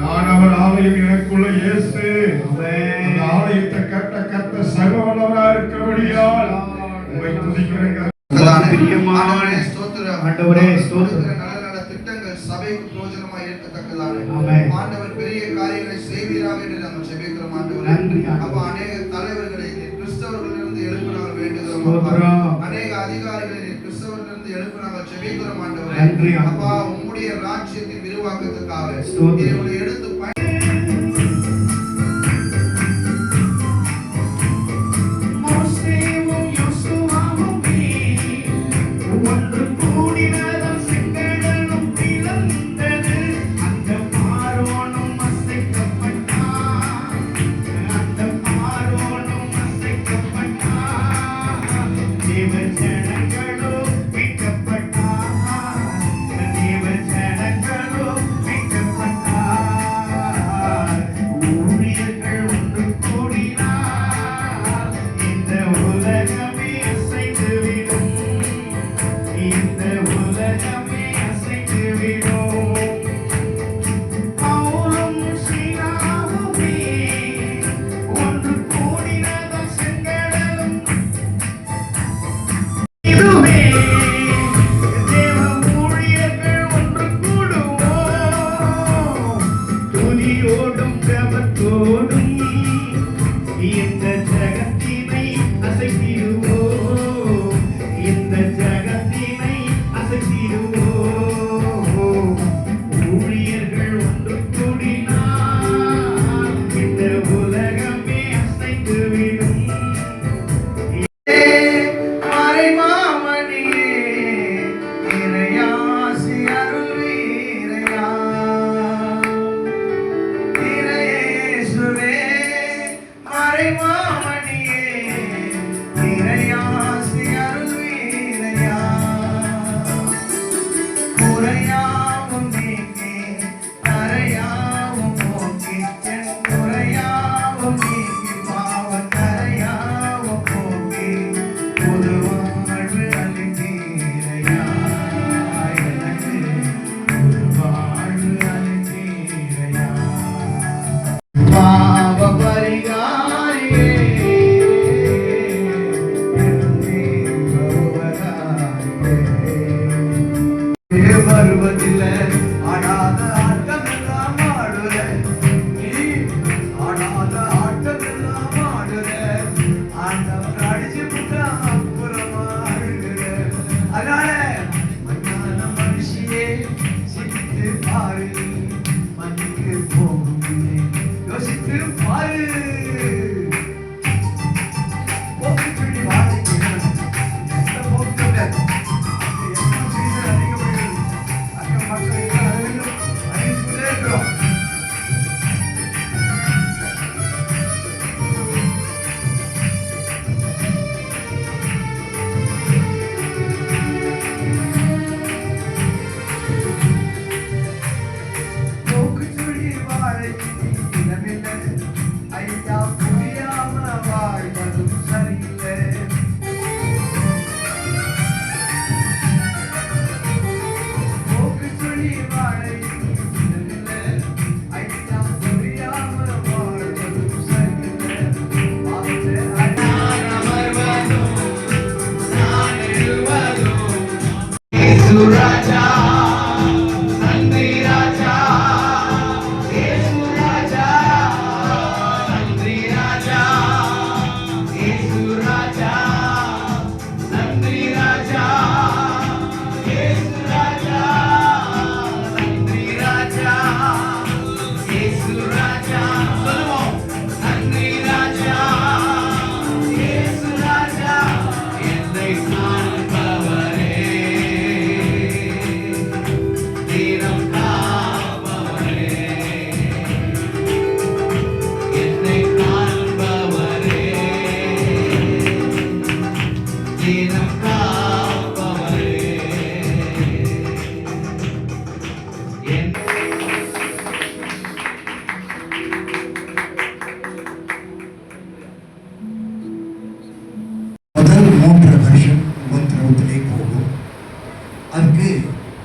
நானவர் ஆலயம் எனக்குள்ள இயேசு. ஆலயத்தை கட்ட கத்த சகவனவரா இருக்கபடியால் உங்களை துதிக்கிறேன் ஆண்டவரே திட்டங்கள் சபைக்கு பிரோஜனமா ஏற்கத்தக்கதான ஆண்டவர் பெரிய காரியங்களை செய்வீராக என்று நாங்கள் அநேக தலைவர்களை கிறிஸ்தவர்களிலிருந்து எழுப்பினார் அநேக அதிகாரிகளை கொடுத்து எழுப்ப நாங்கள் ஜெபிக்கிறோம் ஆண்டவரே நன்றி. அப்பா உம்முடைய ராஜ்யத்தை விரிவாக்கத்துக்காக எடுத்து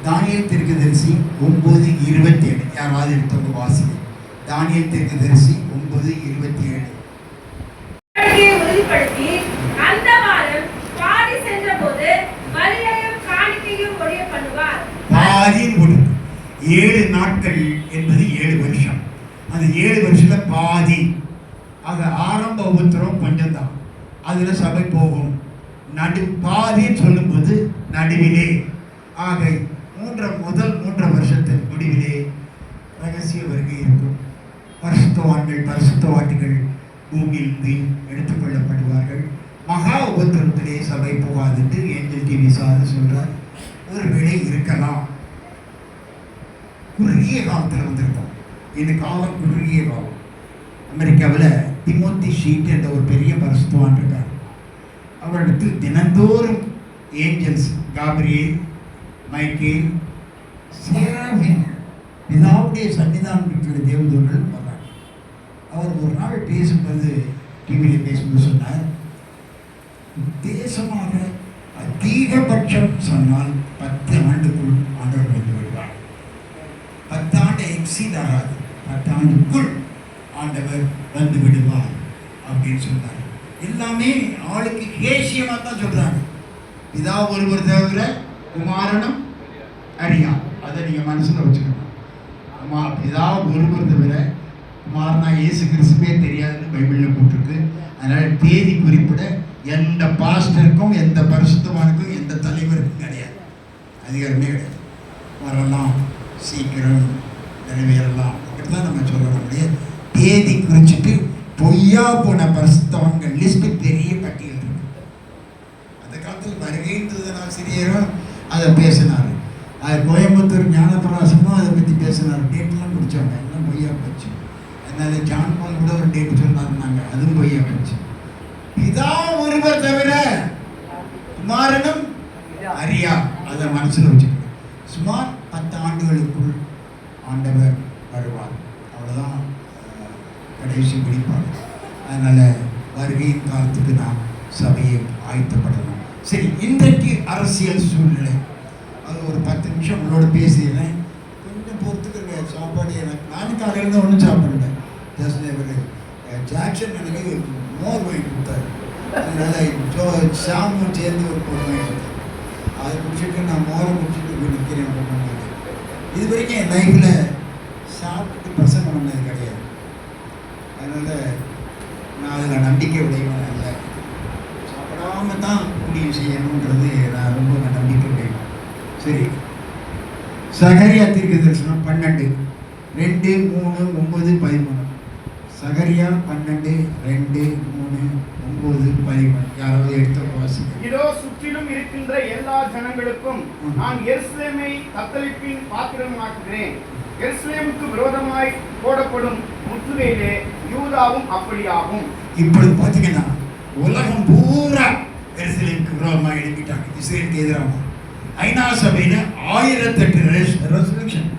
தானியல் தெற்கு தரிசி ஒன்பது இருபத்தி ஏழு யாராவது எடுத்தவங்க வாசிங்க. தானியல் தெற்கு தரிசி ஏழு நாட்கள் என்பது ஏழு வருஷம். அந்த ஏழு வருஷத்துல பாதி ஆக ஆரம்ப உத்தரவு கொஞ்சம் தான் அதில் சபை போகும். நடு பாதின்னு சொல்லும்போது நடுவிலே. ஆக மூன்ற முதல் மூன்று வருஷத்தின் முடிவிலே ரகசிய வருகை இருக்கும். பரிசுத்தவான்கள் பரிசுத்தவாட்டிகள் பூமியிலிருந்து எடுத்துக்கொள்ளப்படுவார்கள் மகா உபத்திரத்திலே சபை போகாதுன்ட்டு என்று ஏஞ்சல் டிவி சார் சொல்றார். ஒருவேளை இருக்கலாம். குறுகிய காலத்தில் வந்திருக்கோம் இந்த காலம் குறுகிய காலம். அமெரிக்காவில் திமோத்தி ஷீட் என்ற ஒரு பெரிய மருத்துவான் இருக்கார். அவரிடத்து தினந்தோறும் ஏஞ்சல்ஸ் காபிரியே மைக்கேல் சேராபின் பிதாவுடைய சன்னிதானம் இருக்கிற தேவதூர்கள் வர்றாங்க அவர் ஒரு நாள் பேசும்போது டிவியில் பேசும்போது சொன்னார் தேசமாக அதிகபட்சம் சொன்னால் பத்து ஆண்டுக்கு ஆண்டவர் வந்து விடுவார் பத்தாண்டு எக்ஸீட் பத்தாண்டுக்குள் ஆண்டவர் வந்து விடுவார் அப்படின்னு சொன்னார் எல்லாமே ஆளுக்கு கேசியமாக தான் சொல்கிறாங்க இதா ஒருவர் தவிர குமாரனும் அறியா அதை நீங்கள் மனசில் வச்சுக்கணும். அம்மா பிதா ஒருவர் தவிர குமாரனா இயேசு கிறிஸ்துவே தெரியாதுன்னு பைபிளில் போட்டிருக்கு. அதனால் தேதி குறிப்பிட எந்த பாஸ்டருக்கும் எந்த பரிசுத்தவானுக்கும் எந்த தலைவருக்கும் கிடையாது. அதிகாரமே கிடையாது. வரலாம் சீக்கிரம். நிறைவேறலாம் அப்படின்னு தான் நம்ம சொல்லணும். தேதி குறிச்சிட்டு பொய்யா போன பிரஸ்தவங்கள் லிஸ்ட் பெரிய பட்டியல் இருக்கு. அந்த காலத்தில் வருகைன்றதன் ஆசிரியரும் அதை பேசினார். அது கோயம்புத்தூர் ஞானப்பிரகாசமும் அதை பற்றி பேசினார். டேட்லாம் பிடிச்சாங்க எல்லாம் பொய்யா போச்சு. அதனால ஜான் பால் கூட ஒரு டேட் சொன்னாருனாங்க அதுவும் பொய்யா போச்சு. பிதா ஒருவர் தவிர குமாரனும் அறியா. அதை மனசில் வச்சுக்கணும். சுமார் பத்து ஆண்டுகளுக்குள் ஆண்டவர் வருவார். அவ்வளோதான் கடைசி வெளிப்பாடு அதனால் வருகையின் காலத்துக்கு நாம் சபையை ஆயத்தப்படணும். சரி இன்றைக்கு அரசியல் சூழ்நிலை. அது ஒரு பத்து நிமிஷம் உங்களோட பேசிடுறேன். கொஞ்சம் பொறுத்துக்கிறங்க சாப்பாடு எனக்கு நானும் காலையில் ஒன்றும் சாப்பிடுறேன் ஜஸ்ட் ஜாக்சன் எனக்கு மோர் வாங்கி கொடுத்தாரு. அதனால் ஜோ சாமும் சேர்ந்து ஒரு பொண்ணு வாங்கி கொடுத்தாரு அதை முடிச்சுட்டு நான் மோரை முடிச்சுட்டு நிற்கிறேன் பொண்ணு இது வரைக்கும் என் லைஃப்பில் சாப்பிட்டு பிரசங்கம் பண்ணது கிடையாது. அதனால் நான் அதில் நம்பிக்கை உடையவன் இல்லை. சாப்பிடாம தான் முடிவு செய்யணுன்றது நான் ரொம்ப நம்பிக்கை உடையவன். சரி. சகரியா தீர்க்க தரிசனம் பன்னெண்டு. ரெண்டு மூணு ஒம்பது பதிமூணு. சகரியா பன்னெண்டு ரெண்டு மூணு ஒம்பது பதிமூணு. யாராவது எடுத்து வாசிக்க சுற்றிலும் இருக்கின்ற எல்லா ஜனங்களுக்கும் நான் எருசலேமை தத்தளிப்பின் பாத்திரமாக்குகிறேன். எருசலேமுக்கு விரோதமாய் போடப்படும் முற்றுகையிலே யூதாவும் அப்படியாகும். இப்பொழுது பார்த்தீங்கன்னா உலகம் பூரா எருசலேமுக்கு விரோதமாக எழுப்பிட்டாங்க. இஸ்ரேலுக்கு எதிராக. ஐநா சபையில் ஆயிரத்தெட்டு ரெசல்யூஷன்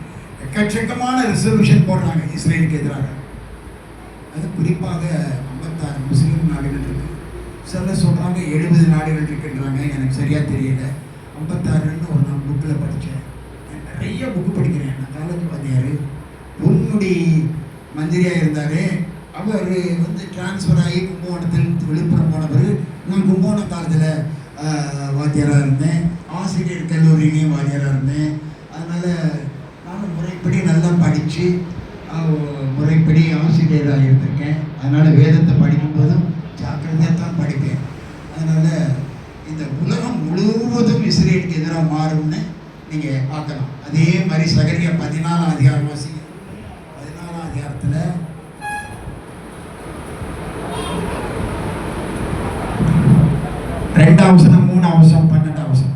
எக்கச்சக்கமான ரெசல்யூஷன் போடுறாங்க இஸ்ரேலுக்கு எதிராக. அது குறிப்பாக ஐம்பத்தாறு முஸ்லீம் சிலர் சொல்கிறாங்க எழுபது நாடுகள் இருக்குன்றாங்க எனக்கு சரியாக தெரியல. ஐம்பத்தாறுன்னு ஒரு நான் புக்கில் படித்தேன் நிறைய புக்கு படிக்கிறேன். நான் காலேஜ் வாத்தியார். பொன்முடி மந்திரியாக இருந்தார். அவர் வந்து டிரான்ஸ்ஃபர் ஆகி கும்பகோணத்தில் விழுப்புரம் போனவர். நான் கும்பகோணம் காலத்தில் வாத்தியாராக இருந்தேன். ஆசிரியர் கல்லூரியிலையும் வாத்தியாராக இருந்தேன். அதனால் நானும் முறைப்படி நல்லா படித்து முறைப்படி ஆசிரியராக இருந்திருக்கேன். அதனால் வேதத்தை படிக்க ஜாக்கிரதையாக தான் படிப்பேன் அதனால் இந்த உலகம் முழுவதும் இஸ்ரேலுக்கு எதிராக மாறும்னு நீங்கள் பார்க்கலாம் அதே மாதிரி சகரிய பதினாலாம் அதிகாரம் வாசிங்க. பதினாலாம் அதிகாரத்தில் ரெண்டாம் வசனம் மூணாம் வசனம் பன்னெண்டாம் வசனம்.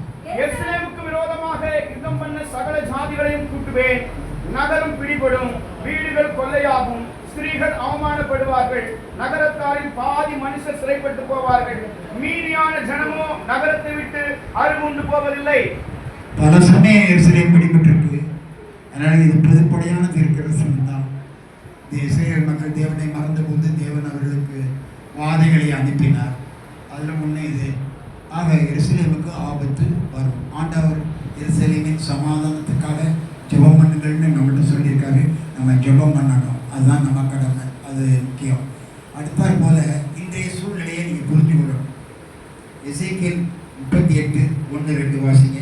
விரோதமாக யுத்தம் பண்ண சகல ஜாதிகளையும் கூட்டுவேன். நகரம் பிடிபடும் வீடுகள் கொள்ளையாகும் ஸ்திரீகள் அவமானப்படுவார்கள் நகரத்தாரில் பாதி மனுஷர் சிறைப்பட்டு போவார்கள். மீதியான ஜனமோ நகரத்தை விட்டு அருகுண்டு போவதில்லை. பல சமயம் எருசலேம் பிடிபட்டிருக்கு. அதனால் இது பொதுப்படையான தீர்க்கரசனம் தான் இந்த இஸ்ரேல் மக்கள் தேவனை மறந்தபோது தேவன் அவர்களுக்கு வாதைகளை அனுப்பினார். அதில் ஒன்று இது. ஆக எருசலேமுக்கு ஆபத்து வரும். ஆண்டவர் எருசலேமின் சமாதானத்துக்காக ஜெபம் பண்ணுங்கள்னு நம்மள்ட்ட சொல்லியிருக்காரு. நம்ம ஜெபம் பண்ணணும். அதுதான் நம்ம கடமை. அது முக்கியம். அடுத்தாற் போல இன்றைய சூழ்நிலையை நீங்கள் புரிஞ்சு கொள்ளணும் எசேக்கியல் முப்பத்தி எட்டு ஒன்று ரெண்டு வாசிங்க.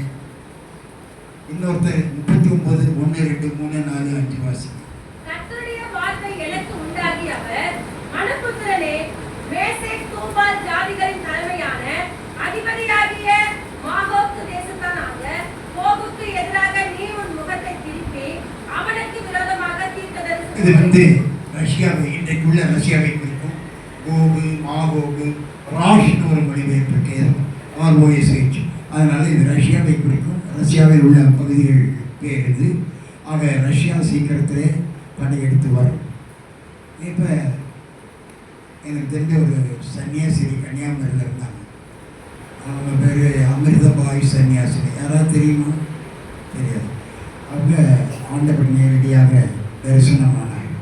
இன்னொருத்தர் முப்பத்தி ஒன்பது ஒன்று ரெண்டு மூணு நாலு அஞ்சு வாசிங்க கர்த்தருடைய வார்த்தை எனக்கு உண்டாகி அவர் மனுபுத்திரனே மேசேக் தூபால் ஜாதிகளின் தலைமையான அதிபதியாகிய மாகோக்கு தேசத்தானாக கோகுக்கு எதிராக நீ உன் முகத்தை திருப்பி அவனுக்கு விரோதமாக இது வந்து ரஷ்யாவை இன்றைக்குள்ள ரஷ்யாவை குறிக்கும் கோகு மாகோகு ராஷ்னு ஒரு மொழிபெயர்ப்பு ஆர்ஓஎஸ்ஹெச் அதனால இது ரஷ்யாவை குறிக்கும். ரஷ்யாவில் உள்ள பகுதிகள் பேர் இது ஆக ரஷ்யா சீக்கிரத்தில் படையெடுத்து வரும் இப்போ எனக்கு தெரிஞ்ச ஒரு சன்னியாசிரி கன்னியாகுமரியில் இருந்தாங்க. அவங்க பேர் அமிர்தபாய் சன்னியாசினி. யாராவது தெரியுமா? தெரியாது. அவங்க ஆண்டவர் நேரடியாக தரிசனமானாங்க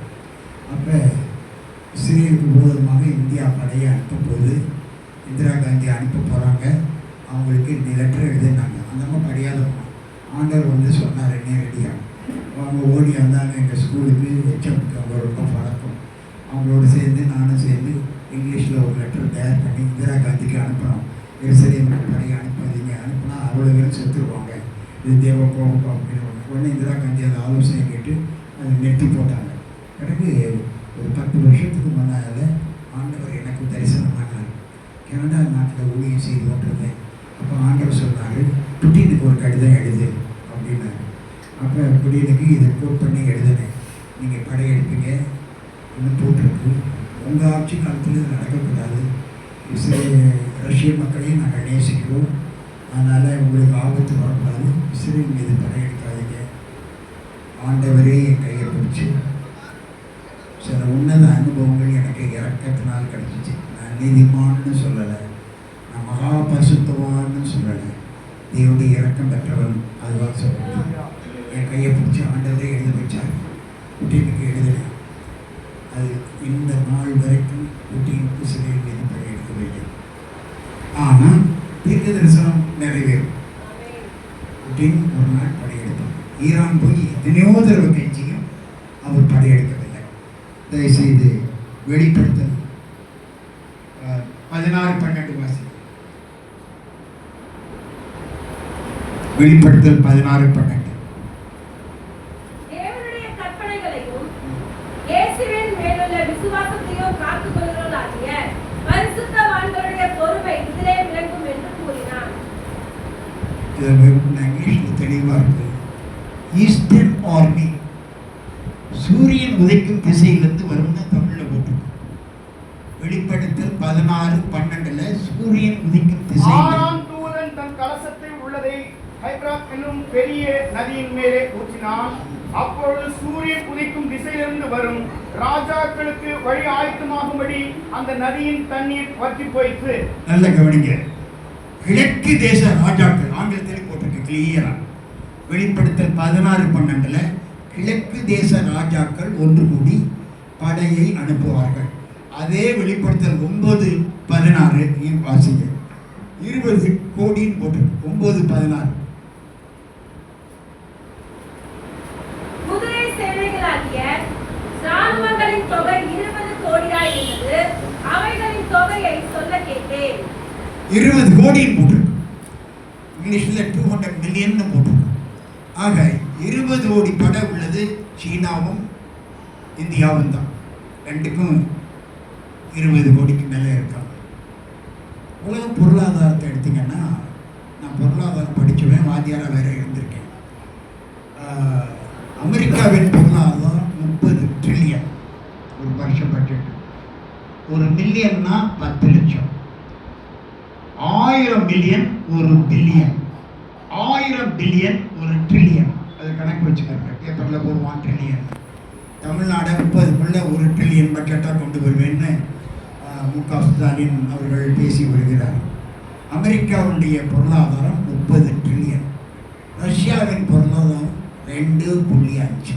அப்போ இஸ்ரேலுக்கு விரோதமாக இந்தியா படையை அனுப்பும்போது இந்திரா காந்தி அனுப்ப போகிறாங்க அவங்களுக்கு நிலற்ற லெட்டர் எழுதினாங்க நம்ம அம்மா ஆண்டவர் வந்து சொன்னார் நேரடியாக அவங்க ஓடி வந்தாங்க எங்கள் ஸ்கூலுக்கு ஹெச்எம்க்கு அவங்க ரொம்ப பழக்கம். அவங்களோட சேர்ந்து நானும் சேர்ந்து இங்கிலீஷில் ஒரு லெட்டர் தயார் பண்ணி இந்திரா காந்திக்கு அனுப்புகிறோம் எருசலேம் படையை அனுப்பாதீங்க. அனுப்புனா அவ்வளோ பேர் செத்துருவாங்க. இது தேவ கோபம் அப்படின்னு உடனே இந்திரா காந்தி அதை ஆலோசனை கேட்டு அதை நிறுத்தி போட்டாங்க. பிறகு ஒரு பத்து வருஷத்துக்கு முன்னால் ஆண்டவர் எனக்கு தரிசனமானார். கனடா நாட்டில் ஊழியம் செய்து கொண்டிருந்தேன். அப்போ ஆண்டவர் சொன்னார் புட்டினுக்கு ஒரு கடிதம் எழுது அப்படின்னாரு. அப்போ புட்டினுக்கு இதை கோட் பண்ணி எழுதுனேன். நீங்கள் படையெடுப்பீங்க இன்னும் போட்டிருக்கு. உங்கள் ஆட்சி காலத்தில் இது நடக்கக்கூடாது. இஸ்ரேல் ரஷ்ய மக்களையும் நாங்கள் நேசிக்கிறோம். அதனால் உங்களுக்கு ஆபத்து வரக்கூடாது. இஸ்ரேல் மீது படையெடுக்காதீங்க ஆண்டவரே என் கையை பிடிச்சி. சில உன்னத அனுபவங்கள் எனக்கு இறக்கத்தினால் கிடச்சிச்சு. நான் நீதிமான்னு சொல்லலை. நான் மகா பரிசுத்தவான்னு சொல்லலை. தேவனுடைய இறக்கம் பெற்றவன் அதுதான் சொல்லுவேன் என் கையை பிடிச்சி ஆண்டவரே எழுத வச்சார் குட்டினுக்கு எழுதினேன் அது இந்த நாள் வரைக்கும் குட்டினுக்கு சிறையில் மீது வேண்டும் ஆனால் தீர்க்க தரிசனம் நிறைவேறும். புட்டின் ஒரு நாள் படையெடுத்தார் ஈரான் போய் எத்தனையோ தடவை கெஞ்சியும் அவர் படையெடுக்கவில்லை தயவுசெய்து வெளிப்படுத்தல் அஹ், பதினாறு பன்னெண்டு வாசி வெளிப்படுத்தல் பதினாறு பன்னெண்டு தேவனுடைய கற்பனைகளையும் இயேசுவின் மேலுள்ள விசுவாசத்தையும் காத்துக்கொள்கிறவர்களாகிய பரிசுத்தவான்களுடைய பொறுமை இதிலே விளங்கும் என்று கூறினான் இதில் வெறும் இங்கிலீஷில் தெளிவாக இருக்கு. ஈஸ்டர்ன் ஆர்மி சூரியன் உதைக்கும் திசையிலிருந்து வரும்னு தமிழில் போட்டிருக்கு. வெளிப்படுத்தல் பதினாறு பன்னெண்டுல சூரியன் உதிக்கும் தூதன் தன் கலசத்தை உள்ளதை ஹைதராத் என்னும் பெரிய நதியின் மேலே ஊற்றினான் அப்பொழுது சூரியன் உதிக்கும் திசையிலிருந்து வரும் ராஜாக்களுக்கு வழி ஆயத்தமாகும்படி அந்த நதியின் தண்ணீர் வற்றி போயிற்று. நல்ல கவனிங்க. கிழக்கு தேச ராஜாக்கள் ஆங்கிலத்தில் போட்டிருக்கு கிளியரா வெளிப்படுத்தல் பதினாறு பன்னெண்டுல கிழக்கு தேச ராஜாக்கள் ஒன்று கூடி படையை அனுப்புவார்கள். அதே வெளிப்படுத்தல் ஒன்பது பதினாறு வாசிங்க. இருபது கோடின்னு போட்டிருக்கு ஒன்பது பதினாறு. இருபது கோடின்னு போட்டிருக்கு இங்கிலீஷில் டூ ஹண்ட்ரட் மில்லியன் போட்டிருக்கு ஆக இருபது கோடி படை உள்ளது சீனாவும் இந்தியாவும் தான். ரெண்டுக்கும் இருபது கோடிக்கு மேலே இருக்காங்க. உலக பொருளாதாரத்தை எடுத்திங்கன்னா நான் பொருளாதாரம் படிச்சுவேன் வாத்தியாராக வேறு இருந்திருக்கேன். அமெரிக்காவின் பொருளாதாரம் முப்பது ட்ரில்லியன் ஒரு வருஷ பட்ஜெட் ஒரு மில்லியன்னா பத்து லட்சம். ஆயிரம் பில்லியன் ஒரு பில்லியன் ஆயிரம் பில்லியன் ஒரு ட்ரில்லியன் அது கணக்கு வச்சுக்கோங்க. பேப்பரில் போடுவான் ட்ரில்லியன் தமிழ்நாடை முப்பதுக்குள்ள ஒரு ட்ரில்லியன் பட்ஜெட்டாக கொண்டு வருவேன்னு மு க ஸ்டாலின் அவர்கள் பேசி வருகிறார். அமெரிக்காவுடைய பொருளாதாரம் முப்பது ட்ரில்லியன் ரஷ்யாவின் பொருளாதாரம் ரெண்டு புள்ளி அஞ்சு.